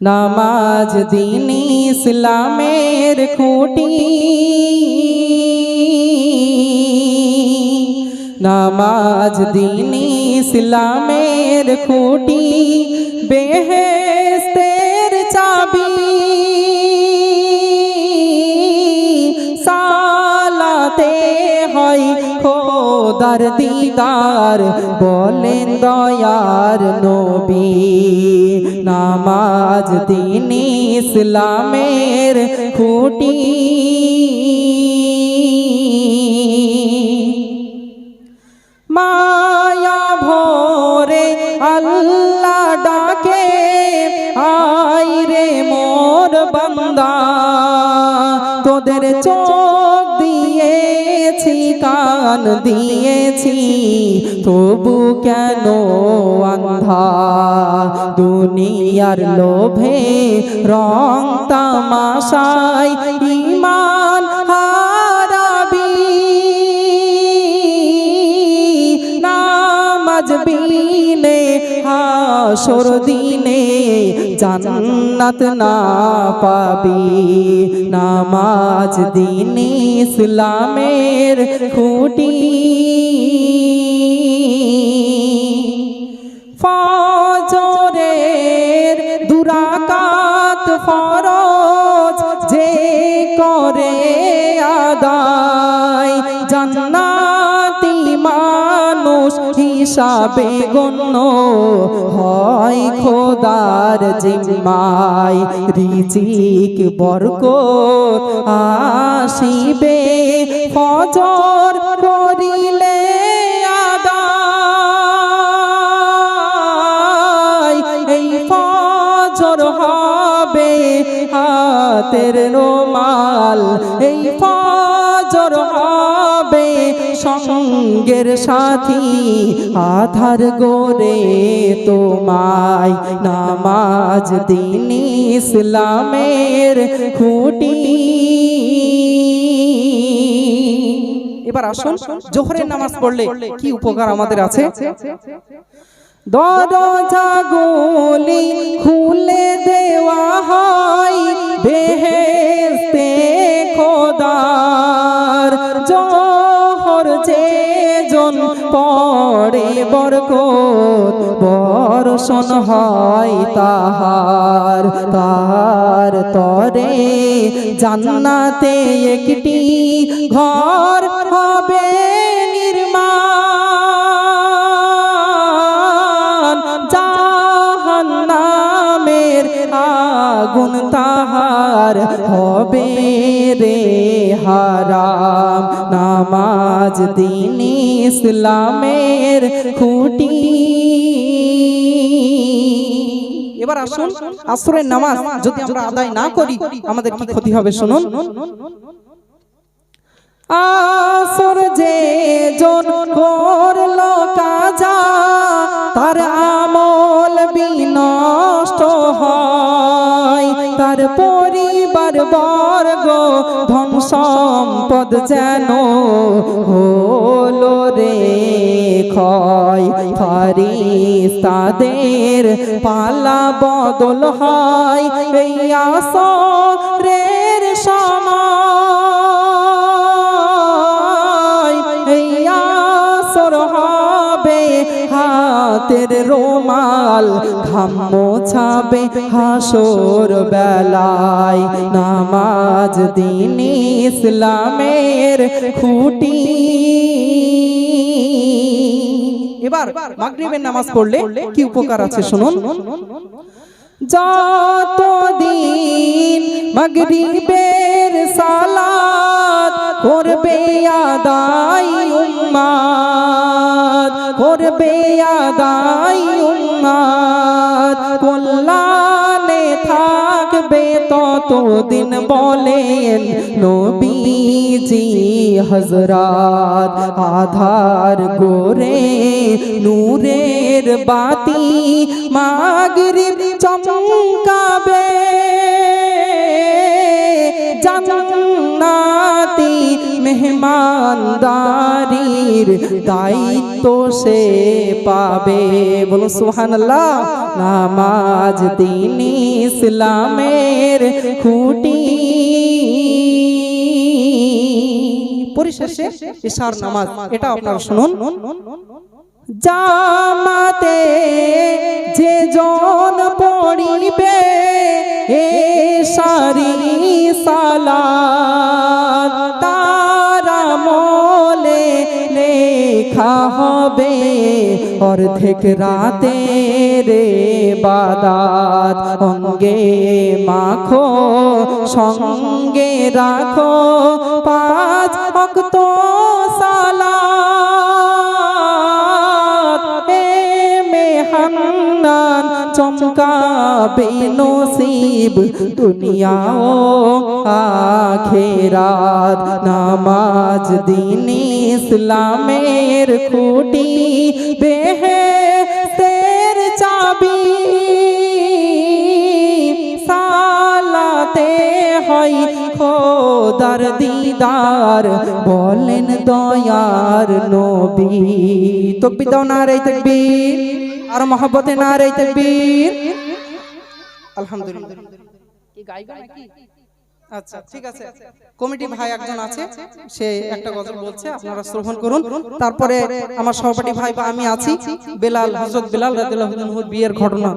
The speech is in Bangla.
নামাজ দিন ইসলামের খুঁটি। নামাজ দিন ইসলামের খুঁটি। বেহেস্তের খোদার দিদার বলেন দয়ার নবী। নামাজ তিনি ইসলামের খুঁটি। কান দিয়েছি তবু কেন অন্ধা? দুনিয়ার লোভে রং তামাশাই হাসর দিনে জান্নাত না পাবি। নামাজ দিন ইসলামের খুঁটি। ফজরের দুরাকাত ফরজ যে করে আদায়। জান্নাতি মানুষ হিসাবে গণ্য হয় খোদার জিম্মায়। রিজিক, বরকত আসিবে। ফজর করিলে এই ফজর হবে হাতের রোমাল। এই ফজর হবে সঙ্গের সাথী, আধার গোরে তোমায় নামাজ দিন ইসলামের খুঁটি। এবার আসুন, জোহরের নামাজ পড়লে কি উপকার আমাদের আছে? দরজা গুলি খুলে দেওয়া হয় বেহেস্তে খোদার জোহর যে জন পড়ে বরকত বর্ষণ হয় তাহার তার তরে। জান্নাতে একটি ঘর তাহার হবে রে হারাম। নামাজ দিন ইসলামের খুঁটি। এবার আসুন, আসরের নামাজ যদি আমরা আদায় না করি, আমাদের কি ক্ষতি হবে শুনুন। আসর যে জন করল কাজা তার আমল বিনষ্ট হয়। তার পরিবার বর্গ ধন সম্পদ যেন হলো রে ক্ষয়। তাদের পালা বদল হয় আসরের সময় হাতের রোমাল ঘাম মোছাবে হাসর বেলায়। নামাজ দিন ইসলামের খুঁটি। এবার মাগরিবের নামাজ পড়লে কি উপকার আছে শুনুন? যত দিন মাগরিবের সালাত করবে আদায় উম্মাদ করবে আদায় কল্যাণে থাকবে ততদিন বলেন নবীজি হজরত আধার গোরে নূরের বাতি মাগরিব চমকাবে। মেহমানদারির দায়িত্ব সে পাবে। বলুন সুবহানাল্লাহ, নামাজ দিন ইসলামের খুঁটি। পরিশেষে ইশার নামাজ, এটা আপনারা শুনুন। জামাতে যে জন পড়িবে, এ সারি সালাত। হবে অর্ধেক রাতে রে বাদাত। অঙ্গে মাখো সঙ্গে রাখো পাঁচ অক্ত সালা এ মেহান্নান চমকাবে নসিব দুনিয়া আখেরাত। নামাজ দিন ইসলামের খুঁটি, বেহেস্তের চাবি। সালাতে হয় খোদার দিদার, বলেন দয়ার নবী। তকবীর দাও না রে তকবীর। আর মহব্বতে না রে তকবীর। আলহামদুলিল্লাহ। কি গাইবা নাকি? আচ্ছা ঠিক আছে। কমিটি ভাই একজন আছে সে একটা গজল বলছে আপনারা শ্রবণ করুন। তারপরে আমার সহপাঠী ভাই বা আমি আছি বেলাল হযরত বেলাল রাদিয়াল্লাহু আনহু বিয়ের ঘটনা।